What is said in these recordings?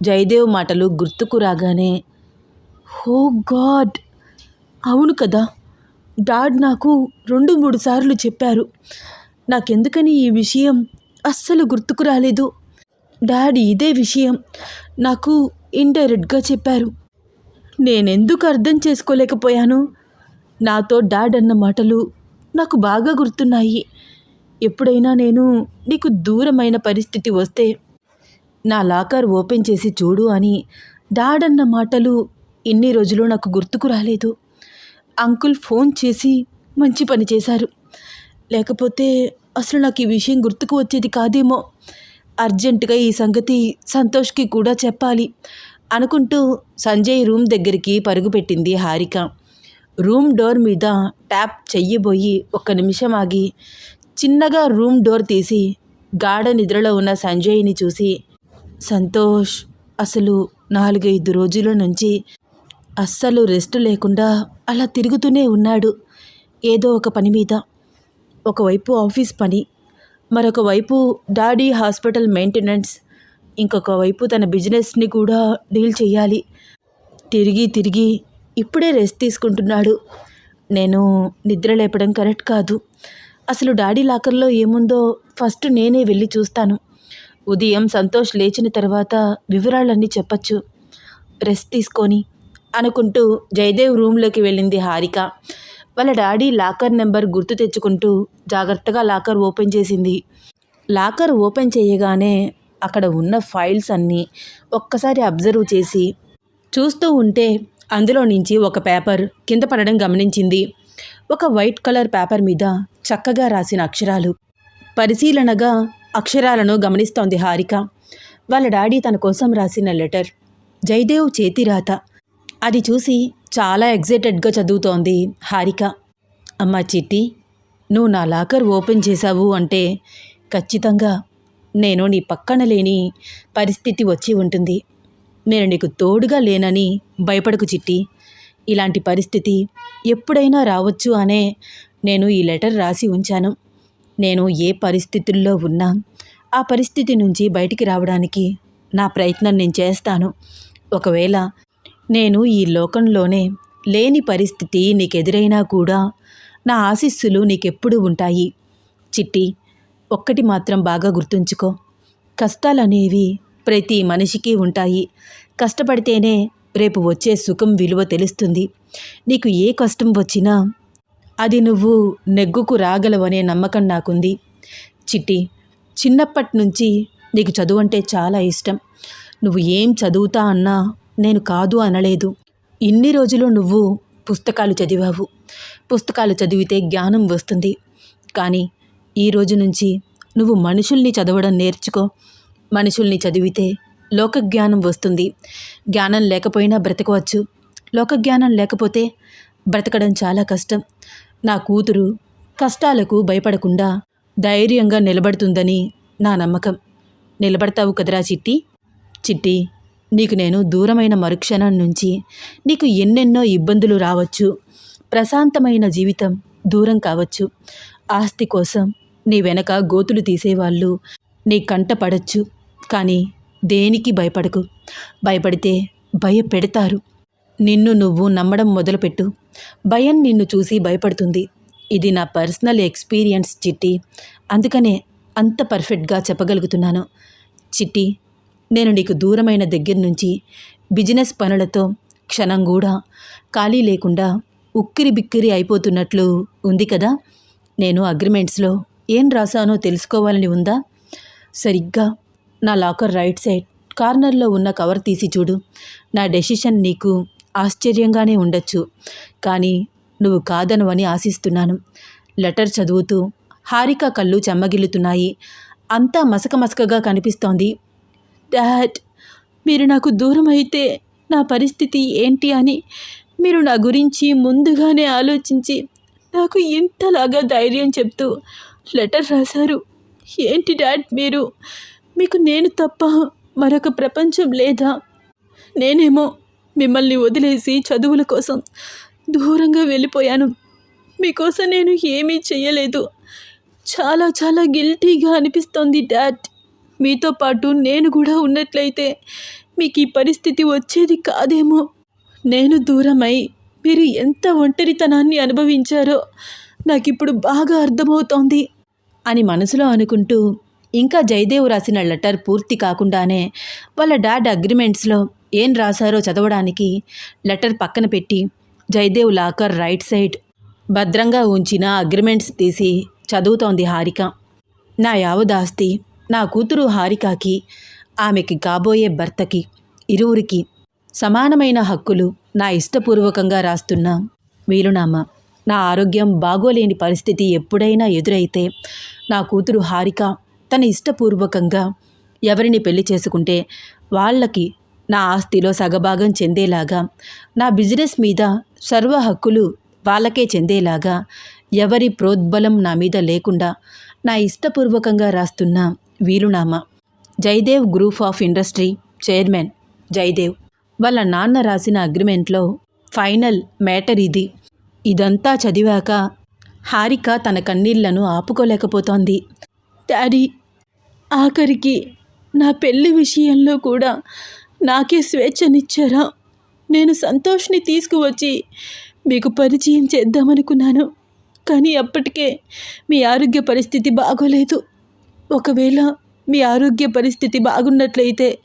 జయదేవ్ మాటలు గుర్తుకు రాగానే హో గాడ్! అవును కదా డాడ్ నాకు రెండు మూడు సార్లు చెప్పారు. నాకెందుకని ఈ విషయం అస్సలు గుర్తుకు రాలేదు. డాడ్ ఇదే విషయం నాకు ఇండైరెక్ట్గా చెప్పారు. నేనెందుకు అర్థం చేసుకోలేకపోయాను? నాతో డాడ్ అన్న మాటలు నాకు బాగా గుర్తున్నాయి. ఎప్పుడైనా నేను నీకు దూరమైన పరిస్థితి వస్తే నా లాకర్ ఓపెన్ చేసి చూడు అని డాడ్ అన్న మాటలు ఇన్ని రోజులు నాకు గుర్తుకు రాలేదు. అంకుల్ ఫోన్ చేసి మంచి పని చేశారు. లేకపోతే అసలు నాకు ఈ విషయం గుర్తుకు వచ్చేది కాదేమో. అర్జెంటుగా ఈ సంగతి సంతోష్కి కూడా చెప్పాలి అనుకుంటూ సంజయ్ రూమ్ దగ్గరికి పరుగుపెట్టింది హారిక. రూమ్ డోర్ మీద ట్యాప్ చెయ్యబోయి ఒక్క నిమిషం ఆగి చిన్నగా రూమ్ డోర్ తీసి గాఢ నిద్రలో ఉన్న సంజయ్ని చూసి సంతోష్ అసలు నాలుగైదు రోజుల నుంచి అస్సలు రెస్ట్ లేకుండా అలా తిరుగుతూనే ఉన్నాడు. ఏదో ఒక పని మీద. ఒకవైపు ఆఫీస్ పని మరొక వైపు డాడీ హాస్పిటల్ మెయింటెనెన్స్ ఇంకొక వైపు తన బిజినెస్ని కూడా డీల్ చేయాలి. తిరిగి తిరిగి ఇప్పుడే రెస్ట్ తీసుకుంటున్నాడు. నేను నిద్ర లేపడం కరెక్ట్ కాదు. అసలు డాడీ లాకర్లో ఏముందో ఫస్ట్ నేనే వెళ్ళి చూస్తాను. ఉదయం సంతోష్ లేచిన తర్వాత వివరాలన్నీ చెప్పచ్చు. రెస్ట్ తీసుకొని అనుకుంటూ జయదేవ్ రూమ్లోకి వెళ్ళింది హారిక. వాళ్ళ డాడీ లాకర్ నెంబర్ గుర్తు తెచ్చుకుంటూ జాగ్రత్తగా లాకర్ ఓపెన్ చేసింది. లాకర్ ఓపెన్ చేయగానే అక్కడ ఉన్న ఫైల్స్ అన్నీ ఒక్కసారి అబ్జర్వ్ చేసి చూస్తూ ఉంటే అందులో నుంచి ఒక పేపర్ కింద పడడం గమనించింది. ఒక వైట్ కలర్ పేపర్ మీద చక్కగా రాసిన అక్షరాలు. పరిశీలనగా అక్షరాలను గమనిస్తోంది హారిక. వాళ్ళ డాడీ తన కోసం రాసిన లెటర్. జయదేవ్ చేతి రాత. అది చూసి చాలా ఎగ్జైటెడ్గా చదువుతోంది హారిక. అమ్మ చిట్టి నువ్వు నా లాకర్ ఓపెన్ చేశావు అంటే ఖచ్చితంగా నేను నీ పక్కన లేని పరిస్థితి వచ్చి ఉంటుంది. నేను నీకు తోడుగా లేనని భయపడకు చిట్టి. ఇలాంటి పరిస్థితి ఎప్పుడైనా రావచ్చు అనే నేను ఈ లెటర్ రాసి ఉంచాను. నేను ఏ పరిస్థితుల్లో ఉన్నా ఆ పరిస్థితి నుంచి బయటికి రావడానికి నా ప్రయత్నం నేను చేస్తాను. ఒకవేళ నేను ఈ లోకంలోనే లేని పరిస్థితి నీకు ఎదురైనా కూడా నా ఆశీస్సులు నీకెప్పుడు ఉంటాయి. చిట్టి ఒక్కటి మాత్రం బాగా గుర్తుంచుకో. కష్టాలనేవి ప్రతి మనిషికి ఉంటాయి. కష్టపడితేనే రేపు వచ్చే సుఖం విలువ తెలుస్తుంది. నీకు ఏ కష్టం వచ్చినా అది నువ్వు నెగ్గుకు రాగలవనే నమ్మకం నాకుంది. చిట్టి చిన్నప్పటి నుంచి నీకు చదువు అంటే చాలా ఇష్టం. నువ్వు ఏం చదువుతా అన్నా నేను కాదు అనలేదు. ఇన్ని రోజులు నువ్వు పుస్తకాలు చదివావు. పుస్తకాలు చదివితే జ్ఞానం వస్తుంది. కానీ ఈ రోజు నుంచి నువ్వు మనుషుల్ని చదవడం నేర్చుకో. మనుషుల్ని చదివితే లోక జ్ఞానం వస్తుంది. జ్ఞానం లేకపోయినా బ్రతకవచ్చు. లోక జ్ఞానం లేకపోతే బ్రతకడం చాలా కష్టం. నా కూతురు కష్టాలకు భయపడకుండా ధైర్యంగా నిలబడుతుందని నా నమ్మకం. నిలబడతావు కదరా చిట్టి? చిట్టి నీకు నేను దూరమైన మరుక్షణం నుంచి నీకు ఎన్నెన్నో ఇబ్బందులు రావచ్చు. ప్రశాంతమైన జీవితం దూరం కావచ్చు. ఆస్తి కోసం నీ వెనక గోతులు తీసేవాళ్ళు నీ కంట పడచ్చు. కానీ దేనికి భయపడకు? భయపడితే భయపెడతారు. నిన్ను నువ్వు నమ్మడం మొదలుపెట్టు. భయం నిన్ను చూసి భయపడుతుంది. ఇది నా పర్సనల్ ఎక్స్పీరియన్స్ చిట్టి. అందుకనే అంత పర్ఫెక్ట్గా చెప్పగలుగుతున్నాను. చిట్టి నేను నీకు దూరమైన దగ్గర నుంచి బిజినెస్ పనులతో క్షణం కూడా ఖాళీ లేకుండా ఉక్కిరి బిక్కిరి అయిపోతున్నట్లు ఉంది కదా? నేను అగ్రిమెంట్స్లో ఏం రాశానో తెలుసుకోవాలని ఉందా? సరిగ్గా నా లాకర్ రైట్ సైడ్ కార్నర్లో ఉన్న కవర్ తీసి చూడు. నా డెసిషన్ నీకు ఆశ్చర్యంగానే ఉండొచ్చు. కానీ నువ్వు కాదనవని ఆశిస్తున్నాను. లెటర్ చదువుతూ హారిక కళ్ళు చెమ్మగిల్లుతున్నాయి. అంతా మసక మసకగా కనిపిస్తోంది. డాడ్ మీరు నాకు దూరం అయితే నా పరిస్థితి ఏంటి అని మీరు నా గురించి ముందుగానే ఆలోచించి నాకు ఇంతలాగా ధైర్యం చెప్తూ లెటర్ రాశారు. ఏంటి డాడ్ మీరు? మీకు నేను తప్ప మరొక ప్రపంచం లేదా? నేనేమో మిమ్మల్ని వదిలేసి చదువుల కోసం దూరంగా వెళ్ళిపోయాను. మీకోసం నేను ఏమీ చేయలేదు చాలా చాలా గిల్టీగా అనిపిస్తోంది డాడ్. మీతో పాటు నేను కూడా ఉన్నట్లయితే మీకు ఈ పరిస్థితి వచ్చేది కాదేమో. నేను దూరమై మీరు ఎంత ఒంటరితనాన్ని అనుభవించారో నాకు ఇప్పుడు బాగా అర్థమవుతోంది అని మనసులో అనుకుంటూ ఇంకా జయదేవ్ రాసిన లెటర్ పూర్తి కాకుండానే వాళ్ళ డాడ్ అగ్రిమెంట్స్లో ఏం రాశారో చదవడానికి లెటర్ పక్కన పెట్టి జయదేవ్ లాకర్ రైట్ సైడ్ భద్రంగా ఉంచిన అగ్రిమెంట్స్ తీసి చదువుతోంది హారిక. నా యావదాస్తి నా కూతురు హారికకి ఆమెకి కాబోయే భర్తకి ఇరువురికి సమానమైన హక్కులు నా ఇష్టపూర్వకంగా రాస్తున్న వీలునామా. నా ఆరోగ్యం బాగోలేని పరిస్థితి ఎప్పుడైనా ఎదురైతే నా కూతురు హారిక తన ఇష్టపూర్వకంగా ఎవరిని పెళ్ళి చేసుకుంటే వాళ్ళకి నా ఆస్తిలో సగభాగం చెందేలాగా నా బిజినెస్ మీద సర్వ హక్కులు వాళ్ళకే చెందేలాగా ఎవరి ప్రోద్బలం నా మీద లేకుండా నా ఇష్టపూర్వకంగా రాస్తున్న వీలునామా. Jaydev group of industry chairman Jaydev. వాళ్ళ నాన్న రాసిన అగ్రిమెంట్లో ఫైనల్ మ్యాటర్ ఇది. ఇదంతా చదివాక హారిక తన కన్నీళ్ళను ఆపుకోలేకపోతోంది. డాడీ ఆఖరికి నా పెళ్ళి విషయంలో కూడా నాకే స్వేచ్ఛనిచ్చారా? నేను సంతోష్ని తీసుకువచ్చి మీకు పరిచయం చేద్దామనుకున్నాను. కానీ అప్పటికే మీ ఆరోగ్య పరిస్థితి బాగోలేదు. ఒకవేళ మీ ఆరోగ్య పరిస్థితి బాగున్నట్లయితే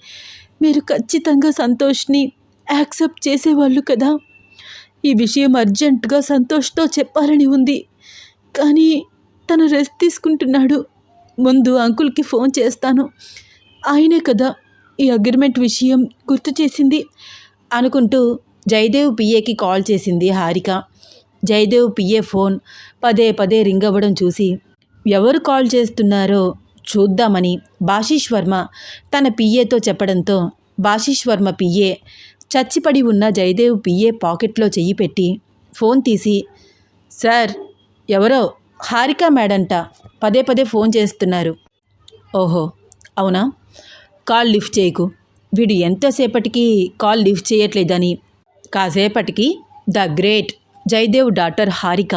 మీరు ఖచ్చితంగా సంతోష్ని యాక్సెప్ట్ చేసేవాళ్ళు కదా. ఈ విషయం అర్జెంటుగా సంతోష్తో చెప్పాలని ఉంది. కానీ తను రెస్ట్ తీసుకుంటున్నాడు. ముందు అంకుల్కి ఫోన్ చేస్తాను. ఆయనే కదా ఈ అగ్రిమెంట్ విషయం గుర్తు చేసింది. అనుకుంటూ జయదేవ్ పిఏకి కాల్ చేసింది హారిక. జయదేవ్ పిఏ ఫోన్ పదే పదే రింగ్ అవ్వడం చూసి ఎవరు కాల్ చేస్తున్నారో చూద్దామని బాషీష్ వర్మ తన పిఏతో చెప్పడంతో బాషిష్ వర్మ పిఏ చచ్చిపడి ఉన్న జయదేవ్ పిఏ పాకెట్లో చెయ్యి పెట్టి ఫోన్ తీసి సార్ ఎవరో హారిక మేడంట పదే పదే ఫోన్ చేస్తున్నారు. ఓహో అవునా? కాల్ లిఫ్ట్ చేయకు. వీడు ఎంతసేపటికి కాల్ లిఫ్ట్ చేయట్లేదని. కాసేపటికి the great Jaydev daughter Harika.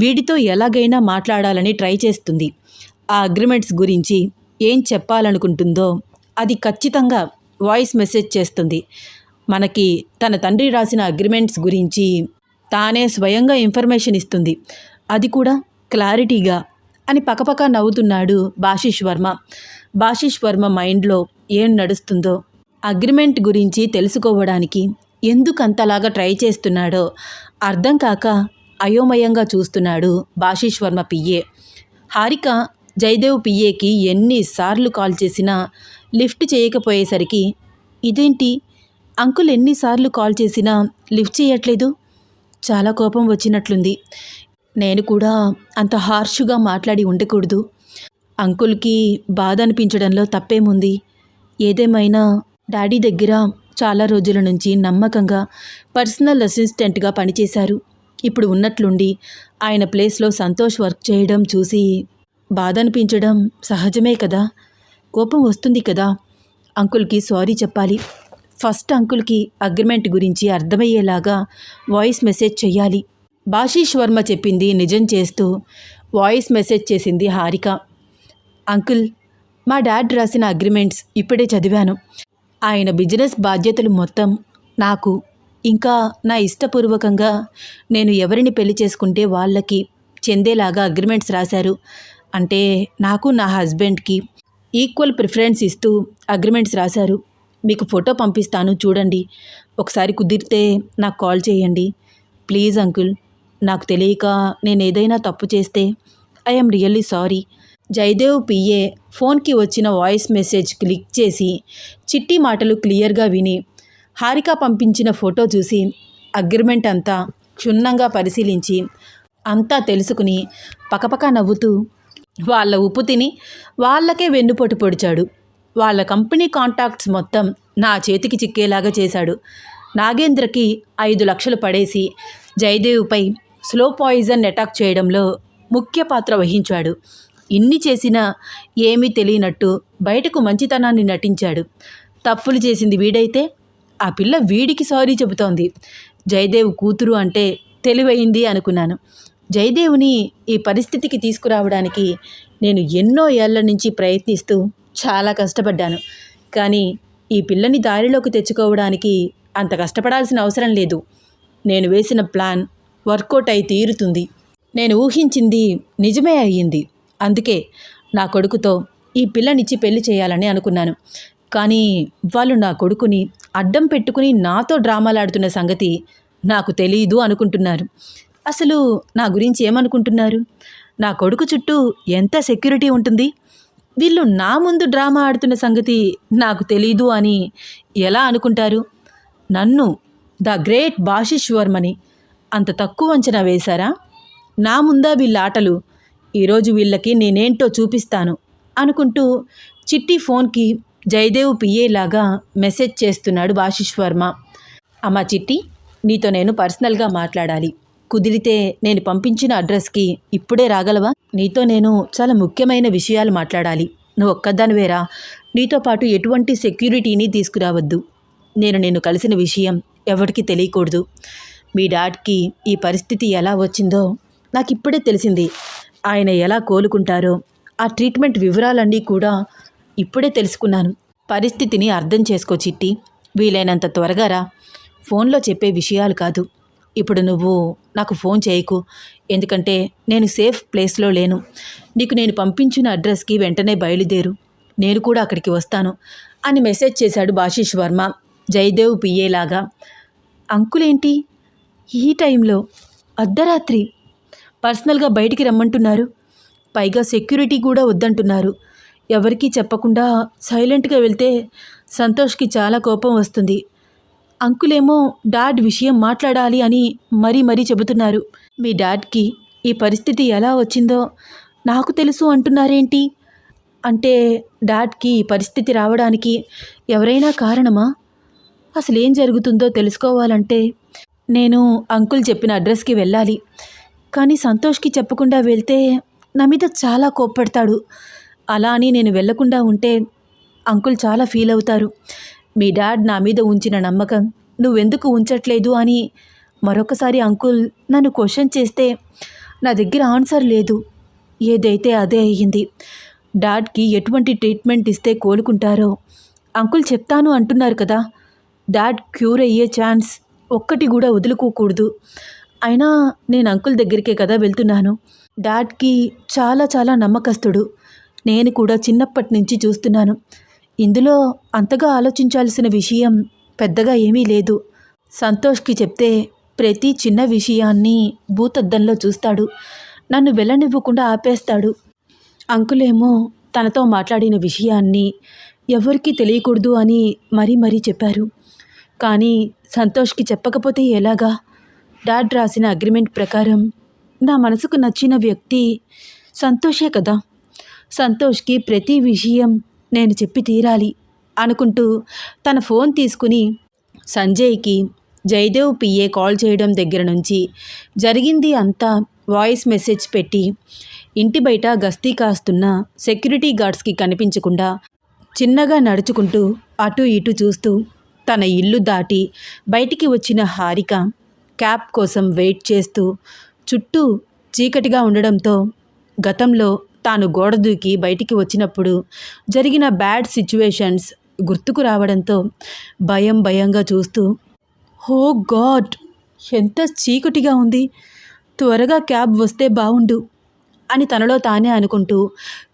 వీడితో ఎలాగైనా మాట్లాడాలని ట్రై చేస్తుంది. ఆ అగ్రిమెంట్స్ గురించి ఏం చెప్పాలనుకుంటుందో అది ఖచ్చితంగా వాయిస్ మెసేజ్ చేస్తుంది. మనకి తన తండ్రి రాసిన అగ్రిమెంట్స్ గురించి తానే స్వయంగా ఇన్ఫర్మేషన్ ఇస్తుంది. అది కూడా క్లారిటీగా అని పకపక నవ్వుతున్నాడు బాషిష్ వర్మ. బాషిష్ వర్మ మైండ్లో ఏం నడుస్తుందో అగ్రిమెంట్ గురించి తెలుసుకోవడానికి ఎందుకంతలాగా ట్రై చేస్తున్నాడో అర్థం కాక అయోమయంగా చూస్తున్నాడు బాషిష్ వర్మ పిఏ హారిక జయదేవ్ పిఏకి ఎన్నిసార్లు కాల్ చేసినా లిఫ్ట్ చేయకపోయేసరికి ఇదేంటి? అంకుల్ ఎన్నిసార్లు కాల్ చేసినా లిఫ్ట్ చేయట్లేదు? చాలా కోపం వచ్చినట్లుంది. నేను కూడా అంత హార్ష్గా మాట్లాడి ఉండకూడదు. అంకుల్కి బాధ అనిపించడంలో తప్పేముంది? ఏదేమైనా డాడీ దగ్గర చాలా రోజుల నుంచి నమ్మకంగా పర్సనల్ అసిస్టెంట్గా పనిచేశారు. ఇప్పుడు ఉన్నట్లుండి ఆయన ప్లేస్లో సంతోష్ వర్క్ చేయడం చూసి బాధ అనిపించడం సహజమే కదా? కోపం వస్తుంది కదా? అంకుల్కి సారీ చెప్పాలి. ఫస్ట్ అంకుల్కి అగ్రిమెంట్ గురించి అర్థమయ్యేలాగా వాయిస్ మెసేజ్ చేయాలి భాషీష్ వర్మ చెప్పింది నిజం చేస్తూ వాయిస్ మెసేజ్ చేసింది హారిక. అంకుల్ మా డాడ్ రాసిన అగ్రిమెంట్స్ ఇప్పుడే చదివాను. ఆయన బిజినెస్ బాధ్యతలు మొత్తం నాకు. ఇంకా నా ఇష్టపూర్వకంగా నేను ఎవరిని పెళ్ళి చేసుకుంటే వాళ్ళకి చెందేలాగా అగ్రిమెంట్స్ రాశారు. అంటే నాకు నా హస్బెండ్కి ఈక్వల్ ప్రిఫరెన్స్ ఇస్తూ అగ్రిమెంట్స్ రాశారు. మీకు ఫోటో పంపిస్తాను చూడండి. ఒకసారి కుదిరితే నాకు కాల్ చేయండి. Please uncle. నాకు తెలియక నేను ఏదైనా తప్పు చేస్తే I'm really sorry. Jaydev PA ఫోన్కి వచ్చిన వాయిస్ మెసేజ్ క్లిక్ చేసి చిట్టి మాటలు క్లియర్గా విని హారిక పంపించిన ఫోటో చూసి అగ్రిమెంట్ అంతా క్షుణ్ణంగా పరిశీలించి అంతా తెలుసుకుని పకపక నవ్వుతూ వాళ్ళ ఉప్పు తిని వాళ్ళకే వెన్నుపోటు పొడిచాడు. వాళ్ళ కంపెనీ కాంటాక్ట్స్ మొత్తం నా చేతికి చిక్కేలాగా చేశాడు. నాగేంద్రకి ఐదు లక్షలు పడేసి జయదేవ్పై స్లో పాయిజన్ అటాక్ చేయడంలో ముఖ్య పాత్ర వహించాడు. ఇన్ని చేసినా ఏమీ తెలియనట్టు బయటకు మంచితనాన్ని నటించాడు. తప్పులు చేసింది వీడైతే? ఆ పిల్ల వీడికి సారీ చెబుతోంది. జయదేవ్ కూతురు అంటే తెలివైంది అనుకున్నాను. జయదేవుని ఈ పరిస్థితికి తీసుకురావడానికి నేను ఎన్నో ఏళ్ళ నుంచి ప్రయత్నిస్తూ చాలా కష్టపడ్డాను. కానీ ఈ పిల్లని దారిలోకి తెచ్చుకోవడానికి అంత కష్టపడాల్సిన అవసరం లేదు. నేను వేసిన ప్లాన్ వర్కౌట్ అయి తీరుతుంది. నేను ఊహించింది నిజమే అయ్యింది. అందుకే నా కొడుకుతో ఈ పిల్లనిచ్చి పెళ్ళి చేయాలని అనుకున్నాను. కానీ వాళ్ళు నా కొడుకుని అడ్డం పెట్టుకుని నాతో డ్రామాలాడుతున్న సంగతి నాకు తెలియదు అనుకుంటున్నారు. అసలు నా గురించి ఏమనుకుంటున్నారు? నా కొడుకు చుట్టూ ఎంత సెక్యూరిటీ ఉంటుంది? వీళ్ళు నా ముందు డ్రామా ఆడుతున్న సంగతి నాకు తెలీదు అని ఎలా అనుకుంటారు? నన్ను ద గ్రేట్ భాషిశ్వర్మని అంత తక్కువ అంచనా వేశారా? నా ముందా వీళ్ళ ఆటలు ఈరోజు వీళ్ళకి నేనేంటో చూపిస్తాను అనుకుంటూ చిట్టి ఫోన్కి జయదేవ్ పియ్యేలాగా మెసేజ్ చేస్తున్నాడు ఆశిష్ వర్మ. అమ్మా చిట్టి నీతో నేను పర్సనల్గా మాట్లాడాలి. కుదిరితే నేను పంపించిన అడ్రస్కి ఇప్పుడే రాగలవా? నీతో నేను చాలా ముఖ్యమైన విషయాలు మాట్లాడాలి. నువ్వు ఒక్కదానివేరా. నీతో పాటు ఎటువంటి సెక్యూరిటీని తీసుకురావద్దు. నేను నిన్ను కలిసిన విషయం ఎవరికి తెలియకూడదు. మీ డాడ్కి ఈ పరిస్థితి ఎలా వచ్చిందో నాకు ఇప్పుడే తెలిసింది. ఆయన ఎలా కోలుకుంటారో ఆ ట్రీట్మెంట్ వివరాలన్నీ కూడా ఇప్పుడే తెలుసుకున్నాను. పరిస్థితిని అర్థం చేసుకో చిట్టి. వీలైనంత త్వరగా రా. ఫోన్లో చెప్పే విషయాలు కాదు. ఇప్పుడు నువ్వు నాకు ఫోన్ చేయకు. ఎందుకంటే నేను సేఫ్ ప్లేస్లో లేను. నీకు నేను పంపించిన అడ్రస్కి వెంటనే బయలుదేరు. నేను కూడా అక్కడికి వస్తాను అని మెసేజ్ చేశాడు బాషిష్ వర్మ. జయదేవ్ పిఏలాగా అంకులేంటి? ఈ టైంలో అర్ధరాత్రి. పర్సనల్గా బయటికి రమ్మంటున్నారు. పైగా సెక్యూరిటీ కూడా వద్దంటున్నారు. ఎవరికీ చెప్పకుండా సైలెంట్గా వెళ్తే సంతోష్కి చాలా కోపం వస్తుంది. అంకులేమో డాడ్ విషయం మాట్లాడాలి అని మరీ మరీ చెబుతున్నారు. మీ డాడ్కి ఈ పరిస్థితి ఎలా వచ్చిందో నాకు తెలుసు అంటున్నారేంటి? అంటే డాడ్కి ఈ పరిస్థితి రావడానికి ఎవరైనా కారణమా? అసలు ఏం జరుగుతుందో తెలుసుకోవాలంటే నేను అంకుల్ చెప్పిన అడ్రస్కి వెళ్ళాలి. కానీ సంతోష్కి చెప్పకుండా వెళ్తే నా మీద చాలా కోప్పడతాడు. అలా అని నేను వెళ్ళకుండా ఉంటే అంకుల్ చాలా ఫీల్ అవుతారు. మీ డాడ్ నా మీద ఉంచిన నమ్మకం నువ్వెందుకు ఉంచట్లేదు అని మరొకసారి అంకుల్ నన్ను క్వశ్చన్ చేస్తే నా దగ్గర ఆన్సర్ లేదు. ఏదైతే అదే అయ్యింది. డాడ్కి ఎటువంటి ట్రీట్మెంట్ ఇస్తే కోలుకుంటారో అంకుల్ చెప్తాను అంటున్నారు కదా. డాడ్ క్యూర్ అయ్యే ఛాన్స్ ఒక్కటి కూడా వదులుకోకూడదు. అయినా నేను అంకుల్ దగ్గరికే కదా వెళ్తున్నాను. డాడ్కి చాలా చాలా నమ్మకస్తుడు. నేను కూడా చిన్నప్పటి నుంచి చూస్తున్నాను. ఇందులో అంతగా ఆలోచించాల్సిన విషయం పెద్దగా ఏమీ లేదు. సంతోష్కి చెప్తే ప్రతి చిన్న విషయాన్ని భూతద్దంలో చూస్తాడు. నన్ను వెళ్ళనివ్వకుండా ఆపేస్తాడు. అంకులేమో తనతో మాట్లాడిన విషయాన్ని ఎవరికీ తెలియకూడదు అని మరీ మరీ చెప్పారు. కానీ సంతోష్కి చెప్పకపోతే ఎలాగా? డాడ్ రాసిన అగ్రిమెంట్ ప్రకారం నా మనసుకు నచ్చిన వ్యక్తి సంతోషే కదా. సంతోష్కి ప్రతి విషయం నేను చెప్పి తీరాలి అనుకుంటూ తన ఫోన్ తీసుకుని సంజయ్కి జయదేవ్ పిఏ కాల్ చేయడం దగ్గర నుంచి జరిగింది అంతా వాయిస్ మెసేజ్ పెట్టి ఇంటి బయట గస్తీ కాస్తున్న సెక్యూరిటీ గార్డ్స్కి కనిపించకుండా చిన్నగా నడుచుకుంటూ అటు ఇటు చూస్తూ తన ఇల్లు దాటి బయటికి వచ్చిన హారిక క్యాబ్ కోసం వెయిట్ చేస్తూ చుట్టూ చీకటిగా ఉండడంతో గతంలో తాను గోడ దూకి బయటికి వచ్చినప్పుడు జరిగిన బ్యాడ్ సిచ్యువేషన్స్ గుర్తుకు రావడంతో భయం భయంగా చూస్తూ హో గాడ్ ఎంత చీకటిగా ఉంది. త్వరగా క్యాబ్ వస్తే బావుండు అని తనలో తానే అనుకుంటూ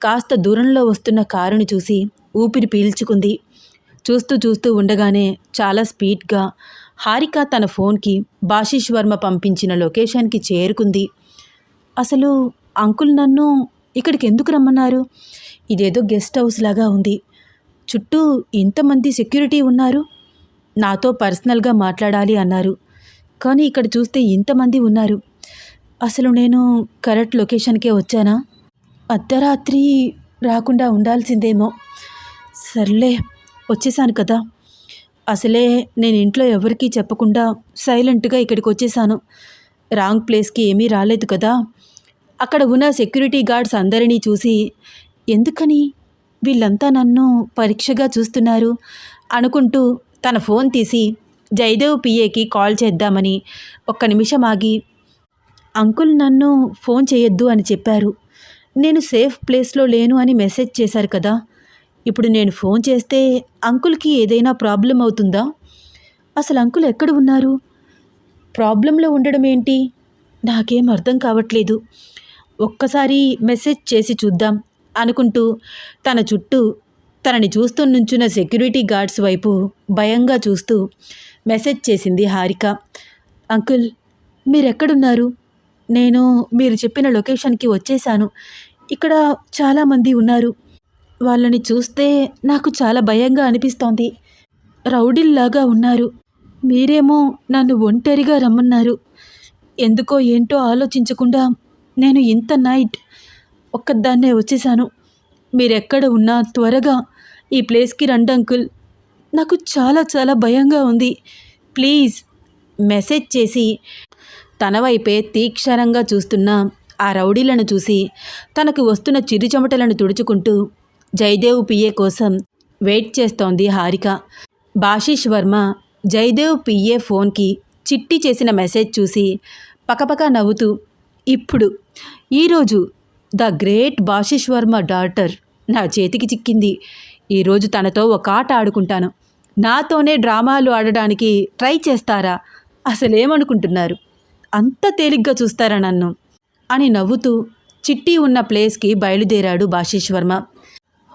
కాస్త దూరంలో వస్తున్న కారుని చూసి ఊపిరి పీల్చుకుంది. చూస్తూ చూస్తూ ఉండగానే చాలా స్పీడ్గా హారిక తన ఫోన్కి బాషిష్ వర్మ పంపించిన లొకేషన్కి చేరుకుంది. అసలు అంకుల్ నన్ను ఇక్కడికి ఎందుకు రమ్మన్నారు? ఇదేదో గెస్ట్ హౌస్ లాగా ఉంది. చుట్టూ ఇంతమంది సెక్యూరిటీ ఉన్నారు. నాతో పర్సనల్గా మాట్లాడాలి అన్నారు. కానీ ఇక్కడ చూస్తే ఇంతమంది ఉన్నారు. అసలు నేను కరెక్ట్ లొకేషన్కే వచ్చానా? అర్ధరాత్రి రాకుండా ఉండాల్సిందేమో. సర్లే. వచ్చేసాను కదా. అసలే నేను ఇంట్లో ఎవరికీ చెప్పకుండా సైలెంట్గా ఇక్కడికి వచ్చేసాను రాంగ్ ప్లేస్కి ఏమీ రాలేదు కదా. అక్కడ ఉన్న సెక్యూరిటీ గార్డ్స్ అందరినీ చూసి ఎందుకని? వీళ్ళంతా నన్ను పరీక్షగా చూస్తున్నారు అనుకుంటూ తన ఫోన్ తీసి జయదేవ్ పిఏకి కాల్ చేద్దామని ఒక్క నిమిషం ఆగి అంకుల్ నన్ను ఫోన్ చేయొద్దు అని చెప్పారు. నేను సేఫ్ ప్లేస్లో లేను అని మెసేజ్ చేశారు కదా. ఇప్పుడు నేను ఫోన్ చేస్తే అంకుల్కి ఏదైనా ప్రాబ్లం అవుతుందా? అసలు అంకుల్ ఎక్కడ ఉన్నారు? ప్రాబ్లంలో ఉండడం ఏంటి? నాకేం అర్థం కావట్లేదు. ఒక్కసారి మెసేజ్ చేసి చూద్దాం అనుకుంటూ తన చుట్టూ తనని చూస్తూ నుంచున్న సెక్యూరిటీ గార్డ్స్ వైపు భయంగా చూస్తూ మెసేజ్ చేసింది హారిక. అంకుల్ మీరెక్కడున్నారు? నేను మీరు చెప్పిన లొకేషన్కి వచ్చేసాను ఇక్కడ చాలామంది ఉన్నారు. వాళ్ళని చూస్తే నాకు చాలా భయంగా అనిపిస్తోంది. రౌడీల్లాగా ఉన్నారు. మీరేమో నన్ను ఒంటరిగా రమ్మన్నారు. ఎందుకో ఏంటో ఆలోచించకుండా నేను ఇంత నైట్ ఒక్కదాన్నే వచ్చేసాను మీరెక్కడ ఉన్నా త్వరగా ఈ ప్లేస్కి రండి అంకుల్. నాకు చాలా చాలా భయంగా ఉంది. ప్లీజ్ మెసేజ్ చేసి. తన వైపే తీక్షణంగా చూస్తున్న ఆ రౌడీలను చూసి తనకు వస్తున్న చిరు చెమటలను తుడుచుకుంటూ జయదేవ్ పిఏ కోసం వెయిట్ చేస్తోంది హారిక. బాషిష్ వర్మ జయదేవ్ పిఏ ఫోన్కి చిట్టి చేసిన మెసేజ్ చూసి పకపక నవ్వుతూ ఇప్పుడు ఈరోజు the great Bashish Varma daughter నా చేతికి చిక్కింది. ఈరోజు తనతో ఒక ఆట ఆడుకుంటాను. నాతోనే డ్రామాలు ఆడడానికి ట్రై చేస్తారా? అసలేమనుకుంటున్నారు? అంత తేలిగ్గా చూస్తారా నన్ను? అని నవ్వుతూ చిట్టి ఉన్న ప్లేస్కి బయలుదేరాడు బాషిష్ వర్మ.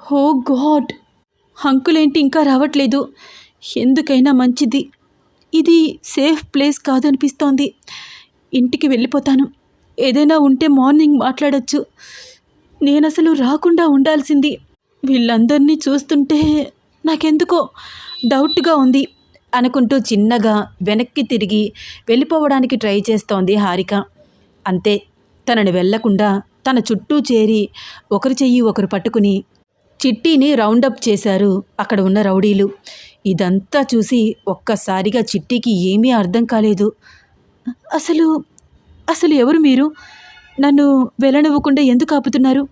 హో గాడ్! అంకులేంటి ఇంకా రావట్లేదు. ఎందుకైనా మంచిది. ఇది సేఫ్ ప్లేస్ కాదనిపిస్తోంది. ఇంటికి వెళ్ళిపోతాను. ఏదైనా ఉంటే మార్నింగ్ మాట్లాడచ్చు. నేను అసలు రాకుండా ఉండాల్సింది. వీళ్ళందరినీ చూస్తుంటే నాకెందుకో డౌట్గా ఉంది. అనుకుంటూ చిన్నగా వెనక్కి తిరిగి వెళ్ళిపోవడానికి ట్రై చేస్తోంది హారిక. అంతే తనని వెళ్ళకుండా తన చుట్టూ చేరి ఒకరి చెయ్యి ఒకరు పట్టుకుని చిట్టీని రౌండప్ చేశారు అక్కడ ఉన్న రౌడీలు. ఇదంతా చూసి ఒక్కసారిగా చిట్టీకి ఏమీ అర్థం కాలేదు. అసలు అసలు ఎవరు మీరు? నన్ను వెళ్ళనివ్వకుండా ఎందుకు ఆపుతున్నారు?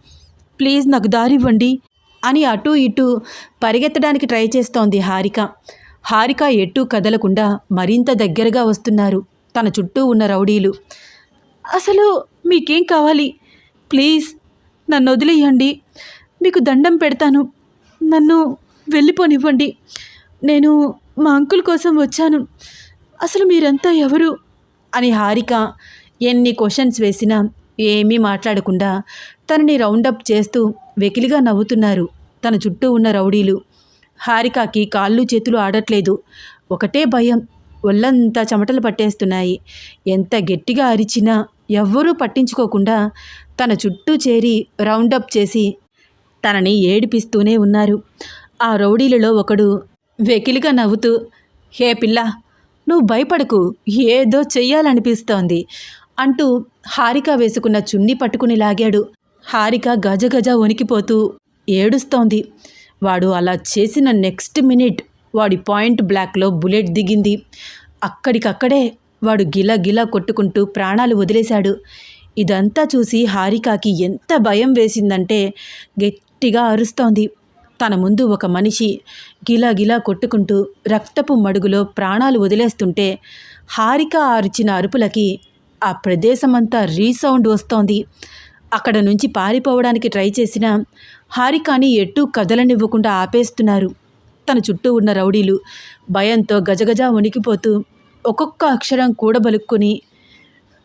ప్లీజ్ నాకు దారి ఇవ్వండి అని అటూ ఇటూ పరిగెత్తడానికి ట్రై చేస్తోంది హారిక. హారిక ఎటూ కదలకుండా మరింత దగ్గరగా వస్తున్నారు తన చుట్టూ ఉన్న రౌడీలు. అసలు మీకేం కావాలి? ప్లీజ్ నన్ను వదిలేయండి. మీకు దండం పెడతాను. నన్ను వెళ్ళిపోనివ్వండి. నేను మా అంకుల్ కోసం వచ్చాను. అసలు మీరంతా ఎవరు? అని హారిక ఎన్ని క్వశ్చన్స్ వేసినా ఏమీ మాట్లాడకుండా తనని రౌండప్ చేస్తూ వెకిలిగా నవ్వుతున్నారు తన చుట్టూ ఉన్న రౌడీలు. హారికకి కాళ్ళు చేతులు ఆడట్లేదు. ఒకటే భయం ఒళ్ళంతా చెమటలు పట్టేస్తున్నాయి. ఎంత గట్టిగా అరిచినా ఎవ్వరూ పట్టించుకోకుండా తన చుట్టూ చేరి రౌండప్ చేసి తనని ఏడిపిస్తూనే ఉన్నారు. ఆ రౌడీలలో ఒకడు వెకిలిగా నవ్వుతూ హే పిల్ల నువ్వు భయపడకు ఏదో చెయ్యాలనిపిస్తోంది అంటూ హారిక వేసుకున్న చున్ని పట్టుకుని లాగాడు. హారిక గజగజ వణికిపోతూ ఏడుస్తోంది. వాడు అలా చేసిన నెక్స్ట్ మినిట్ వాడి పాయింట్ బ్లాక్లో బుల్లెట్ దిగింది. అక్కడికక్కడే వాడు గిలా గిలా కొట్టుకుంటూ ప్రాణాలు వదిలేశాడు. ఇదంతా చూసి హారికాకి ఎంత భయం వేసిందంటే గట్టిగా అరుస్తోంది. తన ముందు ఒక మనిషి గిలా గిలా కొట్టుకుంటూ రక్తపు మడుగులో ప్రాణాలు వదిలేస్తుంటే హారిక అరిచిన అరుపులకి ఆ ప్రదేశమంతా రీసౌండ్ వస్తోంది. అక్కడ నుంచి పారిపోవడానికి ట్రై చేసిన హారికాని ఎట్టూ కదలనివ్వకుండా ఆపేస్తున్నారు. తన చుట్టూ ఉన్న రౌడీలు భయంతో గజగజ వణికిపోతూ ఒక్కొక్క అక్షరం కూడబలుక్కుని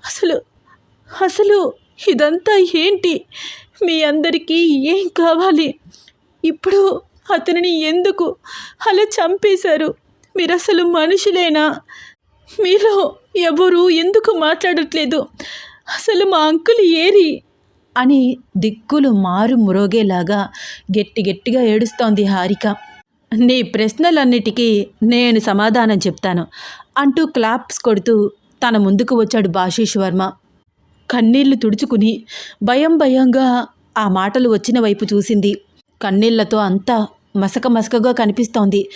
అసలు అసలు ఇదంతా ఏంటి? మీ అందరికీ ఏం కావాలి? ఇప్పుడు అతనిని ఎందుకు అలా చంపేశారు? మీరు అసలు మనుషులేనా? మీలో ఎవరు ఎందుకు మాట్లాడట్లేదు? అసలు మా అంకుల్ ఏరి? అని దిక్కులు మారు మురోగేలాగా గట్టి గట్టిగా ఏడుస్తోంది హారిక. నీ ప్రశ్నలన్నిటికీ నేను సమాధానం చెప్తాను అంటూ క్లాప్స్ కొడుతూ తన ముందుకు వచ్చాడు భాషీష్ వర్మ. కన్నీళ్ళు తుడుచుకుని భయం భయంగా ఆ మాటలు వచ్చిన వైపు చూసింది. కన్నీళ్ళతో అంతా మసక మసకగా కనిపిస్తోంది.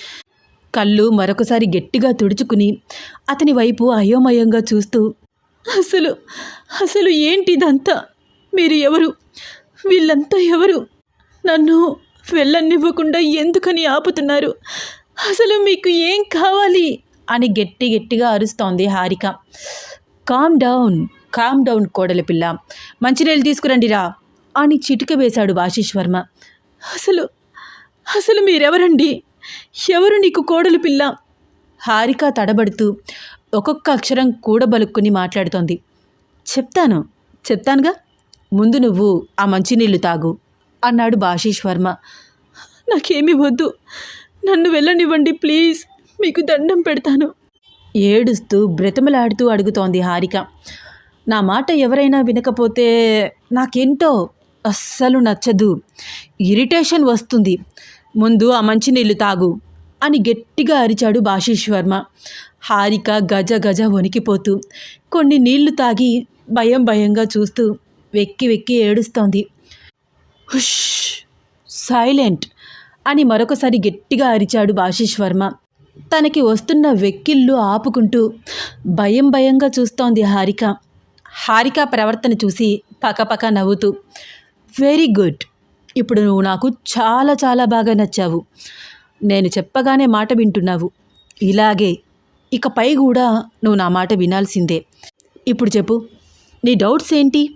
కళ్ళు మరొకసారి గట్టిగా తుడుచుకుని అతని వైపు అయోమయంగా చూస్తూ అసలు అసలు ఏంటిదంతా? మీరు ఎవరు? వీళ్ళంతా ఎవరు? నన్ను వెళ్ళనివ్వకుండా ఎందుకని ఆపుతున్నారు? అసలు మీకు ఏం కావాలి? అని గట్టి గట్టిగా అరుస్తోంది Harika. Calm down calm down కోడలి పిల్ల. మంచినీళ్ళు తీసుకురండిరా అని చిటిక వేశాడు ఆశీష్ వర్మ. అసలు అసలు మీరెవరండి? ఎవరు నీకు కోడలు పిల్ల? హారిక తడబడుతూ ఒక్కొక్క అక్షరం కూడబలుక్కుని మాట్లాడుతోంది. చెప్తాను చెప్తానుగా? ముందు నువ్వు ఆ మంచినీళ్ళు తాగు అన్నాడు బాషీష్ వర్మ. నాకేమీ వద్దు. నన్ను వెళ్ళనివ్వండి ప్లీజ్. మీకు దండం పెడతాను. ఏడుస్తూ బ్రతిమలాడుతూ అడుగుతోంది హారిక. నా మాట ఎవరైనా వినకపోతే నాకేంటో అస్సలు నచ్చదు. ఇరిటేషన్ వస్తుంది. ముందు ఆ మంచినీళ్ళు తాగు అని గట్టిగా అరిచాడు బాషీష్ వర్మ. హారిక గజ గజ వణికిపోతూ కొన్ని నీళ్ళు తాగి భయం భయంగా చూస్తూ వెక్కి వెక్కి ఏడుస్తోంది. హుష్ సైలెంట్ అని మరొకసారి గట్టిగా అరిచాడు బాషీష్ వర్మ. తనకి వస్తున్న వెక్కిళ్ళు ఆపుకుంటూ భయం భయంగా చూస్తోంది హారిక. హారిక ప్రవర్తన చూసి పకపక నవ్వుతూ వెరీ గుడ్. ఇప్పుడు నువ్వు నాకు చాలా చాలా బాగా నచ్చావు. నేను చెప్పగానే మాట వింటున్నావు. ఇలాగే. ఇకపై కూడా నువ్వు నా మాట వినాల్సిందే. ఇప్పుడు చెప్పు నీ డౌట్స్ ఏంటి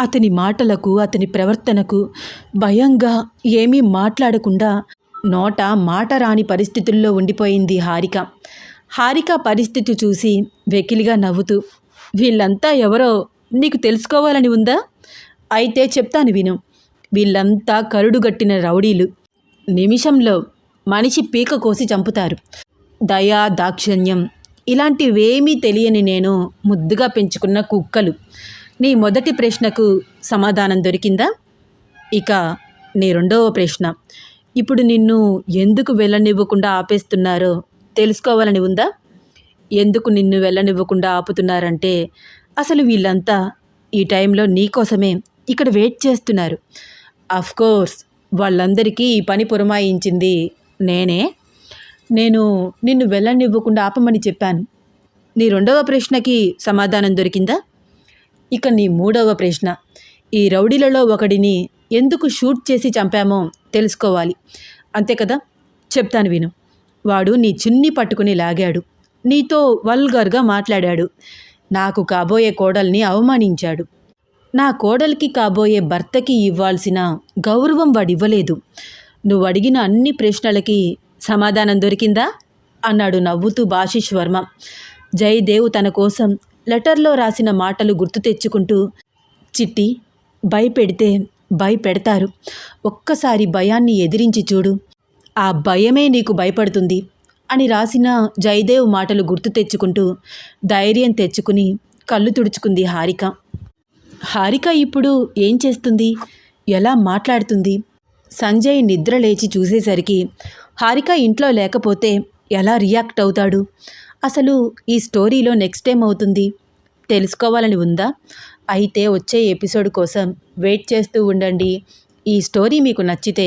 అతని మాటలకు అతని ప్రవర్తనకు భయంగా ఏమీ మాట్లాడకుండా నోట మాట రాని పరిస్థితుల్లో ఉండిపోయింది హారిక. హారిక పరిస్థితి చూసి వెకిలిగా నవ్వుతూ వీళ్ళంతా ఎవరో నీకు తెలుసుకోవాలని ఉందా? అయితే చెప్తాను విను. వీళ్ళంతా కరుడుగట్టిన రౌడీలు. నిమిషంలో మనిషి పీక కోసి చంపుతారు. దయా దాక్షిణ్యం ఇలాంటివేమీ తెలియని నేను ముద్దుగా పెంచుకున్న కుక్కలు. నీ మొదటి ప్రశ్నకు సమాధానం దొరికిందా? ఇక నీ రెండవ ప్రశ్న. ఇప్పుడు నిన్ను ఎందుకు వెళ్ళనివ్వకుండా ఆపేస్తున్నారో తెలుసుకోవాలని ఉందా? ఎందుకు నిన్ను వెళ్ళనివ్వకుండా ఆపుతున్నారంటే అసలు వీళ్ళంతా ఈ టైంలో నీకోసమే ఇక్కడ వెయిట్ చేస్తున్నారు. కోర్స్ వాళ్ళందరికీ ఈ పని పురమాయించింది నేనే. నేను నిన్ను వెళ్ళనివ్వకుండా ఆపమని చెప్పాను. నీ రెండవ ప్రశ్నకి సమాధానం దొరికిందా? ఇక నీ మూడవ ప్రశ్న. ఈ రౌడీలలో ఒకడిని ఎందుకు షూట్ చేసి చంపామో తెలుసుకోవాలి. అంతే కదా? చెప్తాను విను. వాడు నీ చున్ని పట్టుకుని లాగాడు. నీతో వల్గర్గా మాట్లాడాడు. నాకు కాబోయే కోడల్ని అవమానించాడు. నా కోడలికి కాబోయే భర్తకి ఇవ్వాల్సిన గౌరవం వాడివ్వలేదు. నువ్వు అడిగిన అన్ని ప్రశ్నలకి సమాధానం దొరికిందా? అన్నాడు నవ్వుతూ బాషిష్ వర్మ. జయదేవ్ తన కోసం లెటర్లో రాసిన మాటలు గుర్తు తెచ్చుకుంటూ చిట్టి భయపెడితే భయపెడతారు. ఒక్కసారి భయాన్ని ఎదిరించి చూడు. ఆ భయమే నీకు భయపడుతుంది. అని రాసిన జయదేవ్ మాటలు గుర్తు తెచ్చుకుంటూ ధైర్యం తెచ్చుకుని కళ్ళు తుడుచుకుంది హారిక. హారిక ఇప్పుడు ఏం చేస్తుంది? ఎలా మాట్లాడుతుంది? సంజయ్ నిద్ర లేచి చూసేసరికి హారిక ఇంట్లో లేకపోతే ఎలా రియాక్ట్ అవుతాడు? అసలు ఈ స్టోరీలో నెక్స్ట్ టైం అవుతుంది? తెలుసుకోవాలని ఉందా? అయితే వచ్చే ఎపిసోడ్ కోసం వెయిట్ చేస్తూ ఉండండి. ఈ స్టోరీ మీకు నచ్చితే